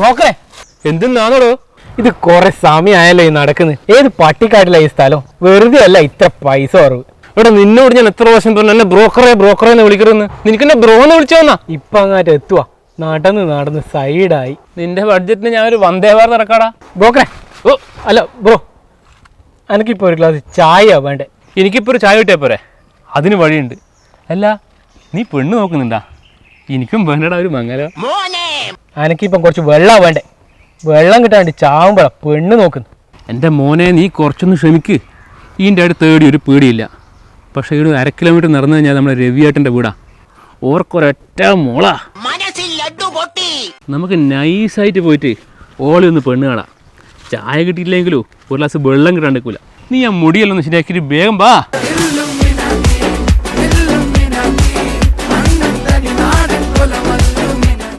നോക്കേ. എന്തിന്നാണോ ഇത് കുറെ സമയമായല്ലോ ഈ നടക്കുന്നത് ഏത് പട്ടിക്കാട്ടില ഈ സ്ഥലം? വെറുതെ അല്ല ഇത്ര പൈസ കുറവ്. ഇവിടെ നിന്നോട് ഞാൻ എത്ര പ്രാവശ്യം പറഞ്ഞു എന്നെ ബ്രോക്കറെ ബ്രോക്കറെ എന്ന് വിളിക്കരുതെന്ന്. നിനക്ക് എന്നെ ബ്രോ എന്ന്? വിളിച്ചോന്നാ ഇപ്പൊ അങ്ങാട്ട് എത്തുവാ. നടന്ന് നടന്ന് സൈഡായി. നിന്റെ ബഡ്ജറ്റിന് ഞാൻ ഒരു വന്ദേ ഭാരത് ഇറക്കാടാ ബ്രോക്കറെ. ഓ. അല്ല ബ്രോ. എനിക്കിപ്പോ ഒരു ഗ്ലാസ് ചായ വേണ്ടേ? എനിക്കിപ്പോ ഒരു ചായ കിട്ടിയാ പോരെ? അതിന് വഴിയുണ്ട്. അല്ല നീ പെണ്ണ് നോക്കുന്നുണ്ടാ? എനിക്കും വേണ്ടടാ ഒരു മംഗല. അനക്കിപ്പം കുറച്ച് വെള്ളം വേണ്ടേ? വെള്ളം കിട്ടാണ്ട് ചാവുമ്പോഴാ പെണ്ണ് നോക്കുന്നു എന്റെ മോനെ നീ കുറച്ചൊന്ന് ക്ഷമിക്ക്. ഈന്റെ അടുത്ത് തേടി ഒരു പേടിയില്ല. പക്ഷേ ഇവിടെ അര കിലോമീറ്റർ നടന്നു കഴിഞ്ഞാൽ നമ്മുടെ രവിയേട്ടന്റെ വീടാ. ഓർക്കൊരൊറ്റ മോളാ. നമുക്ക് നൈസായിട്ട് പോയിട്ട് ഓളി ഒന്ന് പെണ്ണ് കാണാം. ചായ കിട്ടിയില്ലെങ്കിലോ ഒരു ഗ്ലാസ് വെള്ളം കിട്ടാണ്ടിക്കൂല നീ ആ മുടിയെല്ലാം ഒന്ന് ശരിയാക്കിയിട്ട് വേഗം വാ.